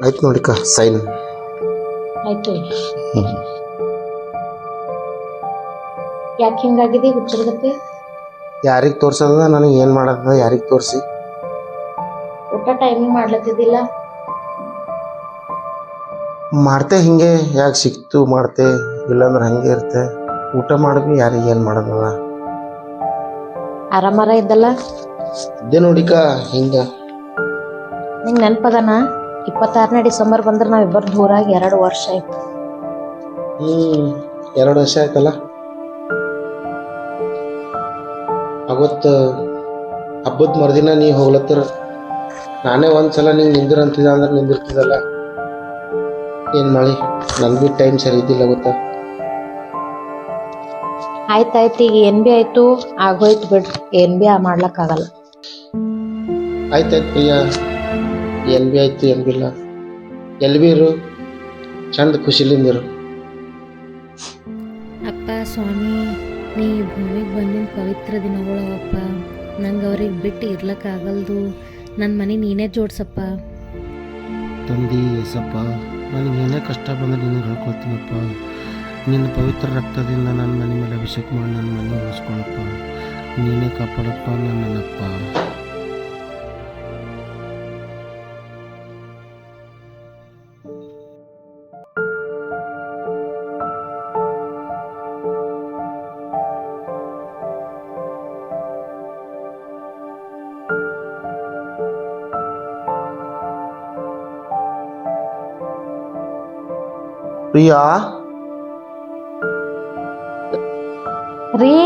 ಆಯ್ತು ನೋಡಿಕ ಸೈನ್ ಆಯ್ತು ಯಾಕೆ ಹಿಂಗಾಗಿದೆ ಹುಚ್ಚರ್ಗತ್ತೆ ಯಾರಿಗೆ ತೋರ್ಸದ? ನನಗೆ ಏನು ಮಾಡೋದ? ಯಾರಿಗೆ ತೋರಿಸಿ? ಊಟ ಟೈಮಿಂಗ್ ಮಾಡ್ಲತ್ತಿದ್ದಿಲ್ಲ? ಮಾಡ್ತೆ ಹಿಂಗೆ ಯಾಕೆ ಸಿಕ್ತು ಮಾಡ್ತೆ ಇಲ್ಲಾಂದ್ರೆ ಹಂಗೆ ಇರ್ತೆ. ಊಟ ಮಾಡಿದ್ವಿ ಯಾರಿಗೆ ಏನು ಮಾಡೋದದ? ಆರಾಮಾರ ಇದ್ದಲ್ಲ? ಇದೆ ನೋಡಿಕ ಹಿಂಗ. ನಿಂಗೆ ನೆನಪದನ ಇಪ್ಪತ್ತಾರನೇ ಡಿಸೆಂಬರ್ ಬಂದ್ರೆ ನಾವಿಬ್ಬರು ದೂರಾಗಿ ಎರಡು ವರ್ಷ ಆಯ್ತು. ಹ್ಮ್ ಎರಡು ವರ್ಷ ಆಯ್ತಲ್ಲ? ಅವತ್ತು ಹಬ್ಬದ ಮರುದಿನ ನೀ ಹೋಗ್ಲತ್ತರ. ನಾನೇ ಒಂದ್ಸಲ ನೀ ನಿಂದಿರ ಅಂತಿದ್ದ ಅಂದ್ರೆ ನಿಂದಿರ್ತಿದಲ್ಲ ಏನ್ ಮಾಡಿ ನನ್ ಬಿ ಟೈಮ್ ಸರಿ ಇದ್ದಿಲ್ಲ ಗೊತ್ತಾ? ಆಯ್ತಾಯ್ತು ಈಗ ಏನ್ ಬಿ ಆಯ್ತು ಆಗೋಯ್ತು ಬಿಡ್ರಿ ಏನ್ ಬಿ ಮಾಡ್ಲಕ್ಕಾಗಲ್ಲ. ಆಯ್ತಾಯ್ತು ಪ್ರಿಯ. ಏನ್ ಬಿ ಆಯ್ತು ಏನ್ ಬಿಲ್ಲ ಎಲ್ಲಿ ಬಿ ಇರು ಚಂದ ಖುಷಿಲಿಂದ ಇರು. ಅಪ್ಪ ಸ್ವಾಮಿ ನೀ ಈ ಭೂಮಿಗೆ ಬಂದಿನ ಪವಿತ್ರ ದಿನಗಳವಪ್ಪ ನಂಗೆ ಅವ್ರಿಗೆ ಬಿಟ್ಟು ಇರ್ಲಕ್ಕಾಗಲ್ದು ನನ್ನ ಮನೆ ನೀನೇ ಜೋಡ್ಸಪ್ಪ. ತಂದಿ ಎಸಪ್ಪ ನನಗೆ ಏನೇ ಕಷ್ಟ ಬಂದ್ರೆ ನಿನಗೆ ಹೇಳ್ಕೊಳ್ತೀನಪ್ಪ. ನಿನ್ನ ಪವಿತ್ರ ರಕ್ತದಿಂದ ನನ್ನ ಮನೆ ಮೇಲೆ ಅಭಿಷೇಕ ಮಾಡಿ ನನ್ನ ಮನೆ ಉಳಿಸ್ಕೊಳಪ್ಪ. ನೀನೇ ಕಾಪಾಡಪ್ಪ ನನ್ನಪ್ಪ ಪ್ರಿಯಾ ರೀ